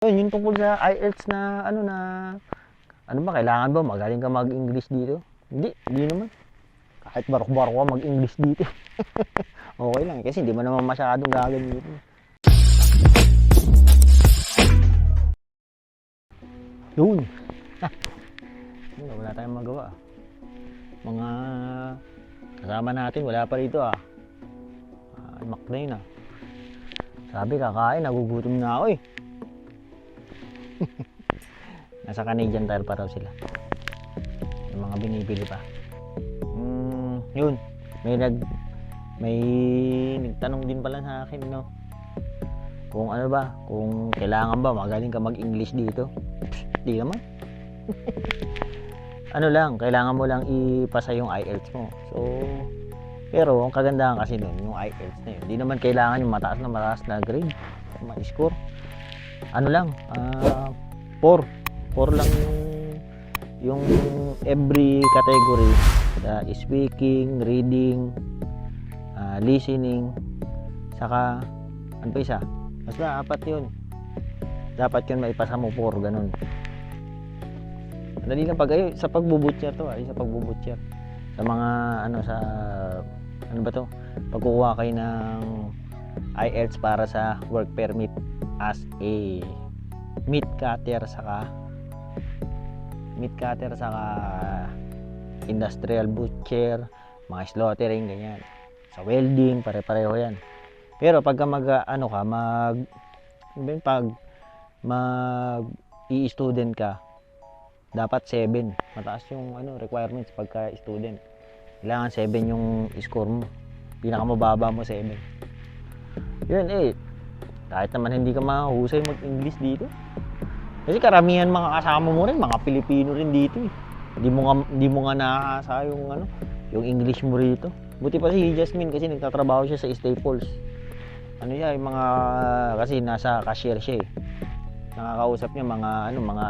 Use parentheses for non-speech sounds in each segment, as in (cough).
Yun, yung tungkol sa IELTS na ano na ano ba kailangan ba magaling ka mag-English dito? Hindi, hindi naman. Kahit barok-barok ka mag-English dito. (laughs) okay lang kasi hindi mo naman masyadong gagamitin. Yun. (laughs) Yun, wala tayong magawa. Mga kasama natin, wala pa rito ah. Uh, McLean ah. Sabi kakain, nagugutom na ako eh. (laughs) Nasa Canadian Tire pa raw sila. Yung mga binibili pa. Mm, yun. May nag may nagtanong din pala sa akin, no. Kung ano ba, kung kailangan ba magaling ka mag-English dito. Psst, (laughs) Di naman. (laughs) ano lang, kailangan mo lang ipasa yung IELTS mo. So, pero ang kagandahan kasi nun, yung IELTS na yun, hindi naman kailangan yung mataas na mataas na grade, ma-score. Ano lang, ah, 4. 4 lang yung yung every category sa speaking, reading, ah, listening, saka ano pa isa? Basta apat yun. Dapat yun maipasa mo 4, ganun. Dali lang pag ay, sa pagbubutcher to, ay sa pagbubutcher. Sa mga ano sa ano ba to? Pagkukuha kayo ng IELTS para sa work permit as a meat cutter saka meat cutter saka industrial butcher, mga slaughtering ganyan. Sa welding, pare-pareho 'yan. Pero pagka mag ano ka, mag ano pag mag i-student ka, dapat 7. Mataas yung ano requirements pagka student. Kailangan 7 yung score mo. Pinakamababa mo 7. Yun eh, kahit naman hindi ka mahusay mag-English dito. Kasi karamihan mga kasama mo rin, mga Pilipino rin dito eh. Hindi mo nga, hindi mo nga nakakasa yung ano, yung English mo rito. Buti pa si Jasmine kasi nagtatrabaho siya sa Staples. Ano siya, yung mga, kasi nasa cashier siya eh. Nakakausap niya mga, ano, mga,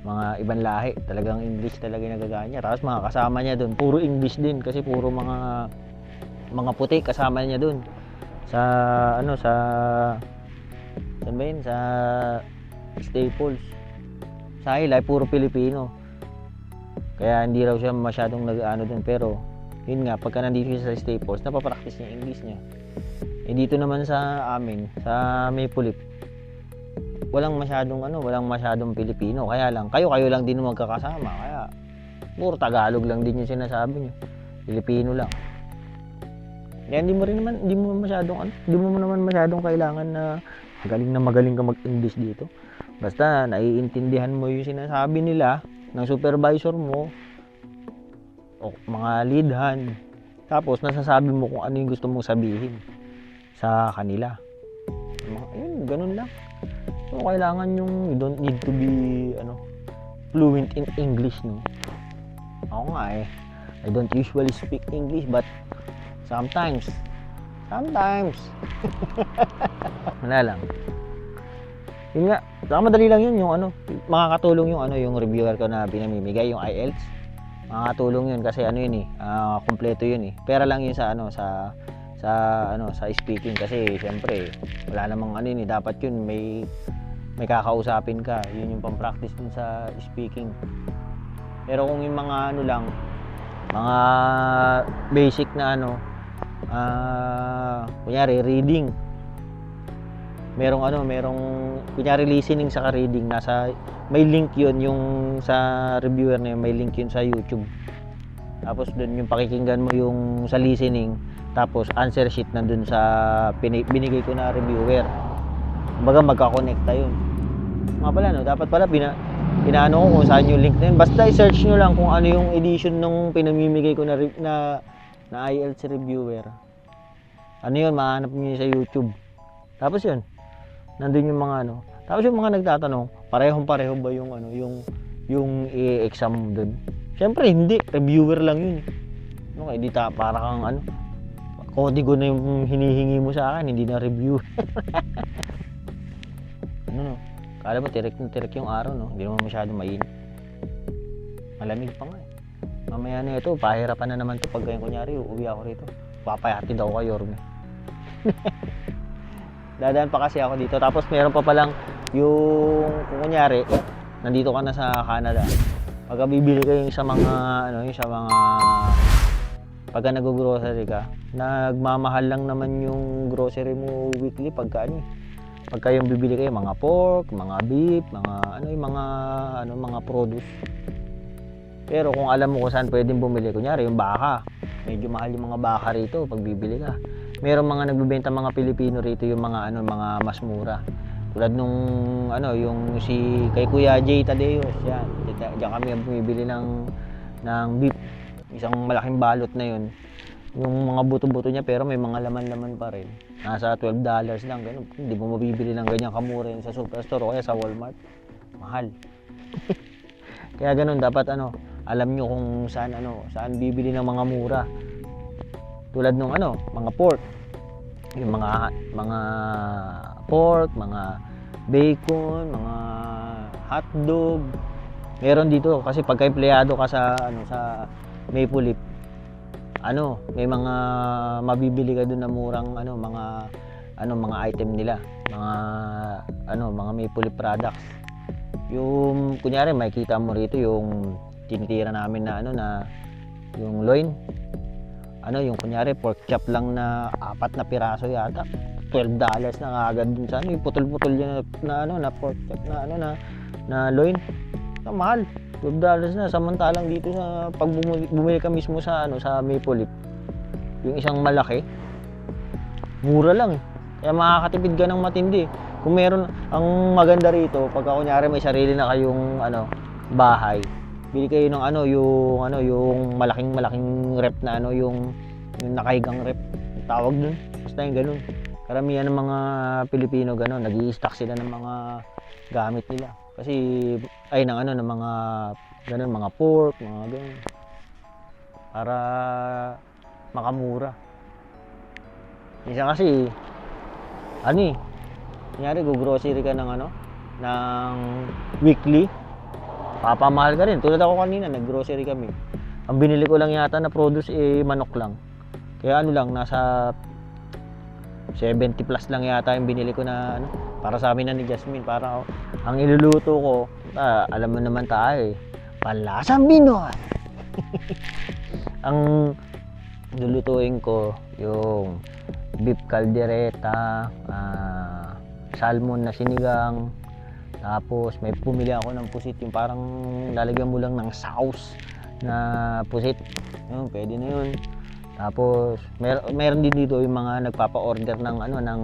mga ibang lahi. Talagang English talaga yung nagagaya niya. Tapos mga kasama niya doon, puro English din kasi puro mga, mga puti kasama niya doon. Sa, ano, sa, saan ba? Sa Staples. Sa Highlight, puro Pilipino. Kaya hindi raw siya masyadong nag-ano dun. Pero, yun nga, pagka nandito siya sa Staples, napapractice niya English niya. Eh dito naman sa amin, sa Maple walang masyadong ano, walang masyadong Pilipino. Kaya lang, kayo-kayo lang din magkakasama. Kaya, puro Tagalog lang din yung sinasabi niyo. Pilipino lang. Kaya hindi mo rin naman, hindi mo masyadong, ano, hindi mo naman masyadong kailangan na magaling na magaling ka mag-English dito. Basta naiintindihan mo yung sinasabi nila ng supervisor mo o mga lead hand. Tapos nasasabi mo kung ano yung gusto mong sabihin sa kanila. Ayun, ganun lang. So, kailangan yung you don't need to be ano fluent in English, no? Ako nga eh. I don't usually speak English but sometimes sometimes. (laughs) Wala lang. Yun nga saka madali lang yun yung ano makakatulong yung ano yung reviewer ko na pinamimigay yung IELTS makakatulong yun kasi ano yun eh ah, kompleto yun eh. Pera lang yun sa ano sa sa ano sa speaking kasi syempre wala namang ano yun eh. Dapat yun may may kakausapin ka. Yun yung pang-practice dun sa speaking. Pero kung yung mga ano lang mga basic na ano ah kunyari reading. Merong ano merong kunyari listening sa reading. Nasa may link yun yung sa reviewer na yun. May link yun sa YouTube. Tapos doon yung pakikinggan mo yung sa listening. Tapos answer sheet nandun sa binigay ko na reviewer. Kumbaga magkakonekta yun. Nga pala no dapat pala pina inaano ko kung saan yung link na yun. Basta i-search nyo lang kung ano yung edition nung pinamimigay ko na na, na IELTS reviewer. Ano yun mahanap yun sa YouTube. Tapos yun nandun yung mga ano. Tapos yung mga nagtatanong parehong pareho ba yung ano yung yung i-exam mo dun? Syempre hindi. Reviewer lang yun. No di ta para kang ano kodigo na yung hinihingi mo sa akin hindi na review (laughs) ano no? Kala mo tirik na tirik yung araw no? Hindi naman masyado mainit. Malamig pa nga eh mamaya na ito pahirapan na naman to pag ganyan. Kunyari uuwi ako rito. Papayati daw kayo Yorme (laughs) dadaan pa kasi ako dito. Tapos meron pa palang yung kunyari, nandito ka na sa Canada, pagka bibili kayo sa mga, ano, yung sa mga, pagka nag-grocery ka, nagmamahal lang naman yung grocery mo weekly pagka ano, eh. pagka yung bibili kayo mga pork, mga beef, mga ano yung mga ano mga produce. Pero kung alam mo kung saan pwedeng bumili, kunyari yung baka, medyo mahal yung mga baka rito pag bibili ka. Meron mga nagbebenta mga Pilipino rito yung mga ano mga mas mura. Tulad nung ano yung si kay Kuya Jay Tadeos, yan. Diyan kami bumibili ng ng beef. Isang malaking balot na yun. Yung mga buto-buto niya pero may mga laman-laman pa rin. Nasa 12 dollars lang ganun. Hindi mo mabibili ng ganyan kamura sa superstore o kaya sa Walmart. Mahal. (laughs) kaya ganun dapat ano, alam nyo kung saan ano, saan bibili ng mga mura. Tulad nung ano, mga pork. Yung mga mga pork, mga bacon, mga hotdog. Meron dito kasi pagka empleyado ka sa ano sa Maple Leaf, ano, may mga mabibili ka doon na murang ano, mga ano, mga item nila, mga ano, mga Maple Leaf products. Yung kunyari makikita mo rito yung tinitira namin na ano na yung loin. Ano yung kunyari pork chop lang na apat na piraso yata. 12 dollars na agad dun sa ano yung putol-putol yun na, na ano na pork chop na ano na na loin. Ang mahal. 12 dollars na samantalang dito sa pag bumili, ka mismo sa ano sa Maple Leaf. Yung isang malaki mura lang eh. Kaya makakatipid ka ng matindi. Kung meron, ang maganda rito, pagka kunyari may sarili na kayong ano, bahay, bili kayo ng ano, yung ano, yung malaking malaking rep na ano, yung yung nakahigang rep. Tawag dun. Basta yung ganun. Karamihan ng mga Pilipino ganun, nag stock sila ng mga gamit nila. Kasi ay ng ano ng mga ganun, mga pork, mga ganun. Para makamura. Minsan kasi ano eh, kunyari go-grocery ka ng ano, ng weekly, papamahal ka rin. Tulad ako kanina, nag-grocery kami. Ang binili ko lang yata na produce eh manok lang. Kaya ano lang, nasa 70 plus lang yata yung binili ko na ano, para sa amin na ni Jasmine. Para ang iluluto ko, ah, alam mo naman tayo eh, palasang Binoy. (laughs) ang lulutuin ko yung beef caldereta, ah, salmon na sinigang, tapos may pumili ako ng pusit yung parang lalagyan mo lang ng sauce na pusit. Yun, pwede na yun. Tapos mer meron din dito yung mga nagpapa-order ng ano ng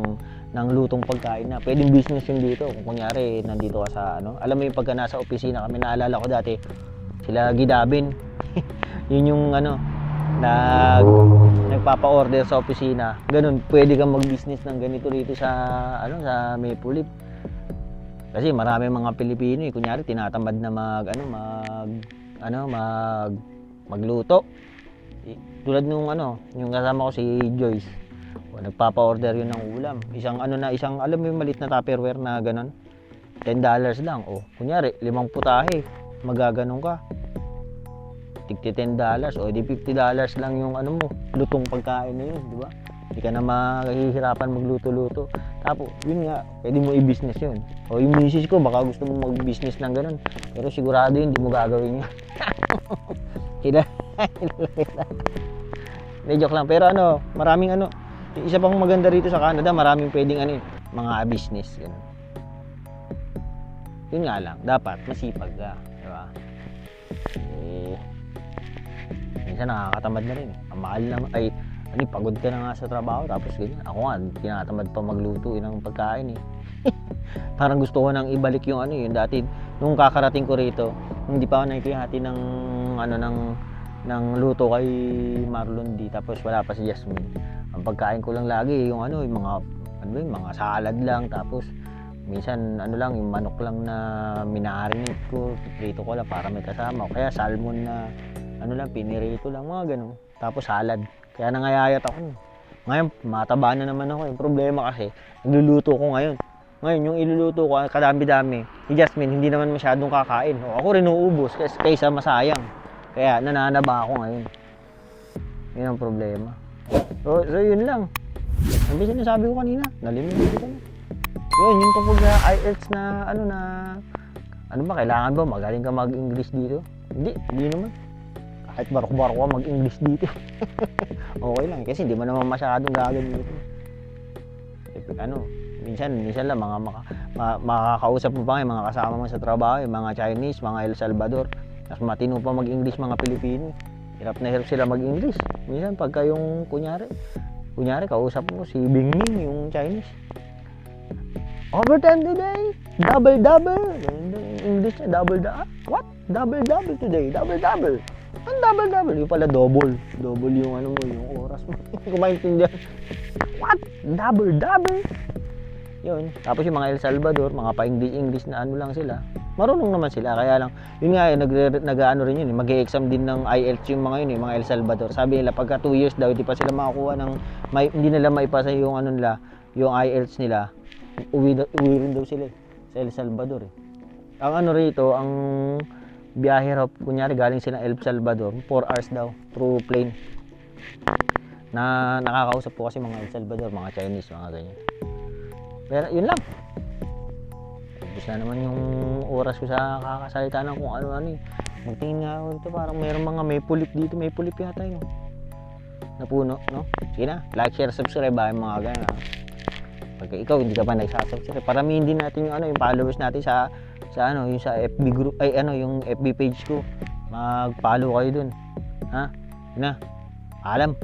ng lutong pagkain na. Pwedeng business yun dito. Kung kunyari nandito ka sa ano, alam mo yung pagka nasa opisina kami naalala ko dati sila Gidabin. (laughs) yun yung ano nag nagpapa-order sa opisina. Ganun, pwede kang mag-business ng ganito rito sa ano sa Maple Leaf. Kasi marami mga Pilipino, eh, kunyari tinatamad na mag ano mag ano mag magluto. Eh, Tulad nung ano, yung kasama ko si Joyce. O, nagpapa-order yun ng ulam. Isang ano na, isang alam mo yung malit na Tupperware na ganun. $10 lang. O, kunyari, limang putahe. Magaganon ka. Tigti $10. O, di $50 lang yung ano mo, lutong pagkain na yun, di ba? Hindi ka na mahihirapan magluto-luto. Tapos, yun nga, pwede mo i-business yun. O yung misis ko, baka gusto mo mag-business ng ganun. Pero sigurado yun, hindi mo gagawin yun. (laughs) Sila. (laughs) Hindi, joke lang. Pero ano, maraming ano, isa pang maganda rito sa Canada, maraming pwedeng ano, mga business. Ganun. Yun nga lang, dapat masipag ka. Di ba? Eh, minsan nakakatamad na rin. Ang mahal na, ay, ano, eh, pagod ka na nga sa trabaho, tapos ganyan. Ako nga, tinatamad pa magluto eh, ng pagkain eh. (laughs) Parang gusto ko nang ibalik yung ano yun dati nung kakarating ko rito hindi pa ako nakikihati ng ano ng ng luto kay Marlon D tapos wala pa si Jasmine ang pagkain ko lang lagi yung ano yung mga ano ba yun, mga salad lang tapos minsan ano lang yung manok lang na minarinate ko prito ko lang para may kasama o kaya salmon na ano lang pinirito lang mga ganun tapos salad kaya nangayayat ako ngayon mataba na naman ako yung problema kasi nagluluto ko ngayon ngayon, yung iluluto ko, kadami-dami. Si Jasmine, hindi naman masyadong kakain. O, ako rin uubos kasi kaysa masayang. Kaya nananaba ako ngayon. Yun ang problema. So, so yun lang. Ang sinasabi ko kanina, nalimutan ko na. Yun, yung tungkol sa IELTS na ano na ano ba kailangan ba magaling ka mag-English dito? Hindi, hindi naman. Kahit barok-barok mag-English dito. (laughs) okay lang kasi hindi mo naman masyadong gagamitin. Eh, ano, minsan minsan lang mga maka, ma- makakausap mo pa nga yung mga kasama mo sa trabaho, yung mga Chinese, mga El Salvador. Tapos matino pa mag-English mga Pilipino. Hirap na hirap sila mag-English. Minsan pagka yung kunyari, kunyari kausap mo si Bing Ming, yung Chinese. Overtime today, double double. English double da What? Double double today, double double. Ang double double, yung pala double. Double yung ano mo, yung oras mo. (laughs) Hindi ko maintindihan. What? Double double? Yun. Tapos yung mga El Salvador, mga pa-English English na ano lang sila. Marunong naman sila, kaya lang, yun nga, nag, nag ano rin yun, mag-exam din ng IELTS yung mga yun, eh, mga El Salvador. Sabi nila, pagka 2 years daw, hindi pa sila makakuha ng, may, hindi nila maipasa yung ano nila, yung IELTS nila, uwi, uwi rin daw sila eh, sa El Salvador eh. Ang ano rito, ang biyahe raw, kunyari galing sila El Salvador, 4 hours daw, through plane. Na nakakausap po kasi mga El Salvador, mga Chinese, mga ganyan. Pero yun lang. Tapos na naman yung oras ko sa kakasalita ng kung ano-ano eh. Magtingin nga ako dito, parang mayroong mga may pulip dito, may pulip yata yun. Napuno, no? Sige na, like, share, subscribe yung mga ganyan. ah. Pagka ikaw hindi ka pa nagsasubscribe, paramihin din natin yung ano, yung followers natin sa sa ano, yung sa FB group, ay ano, yung FB page ko. Mag-follow kayo dun. Ha? Yun na. Alam.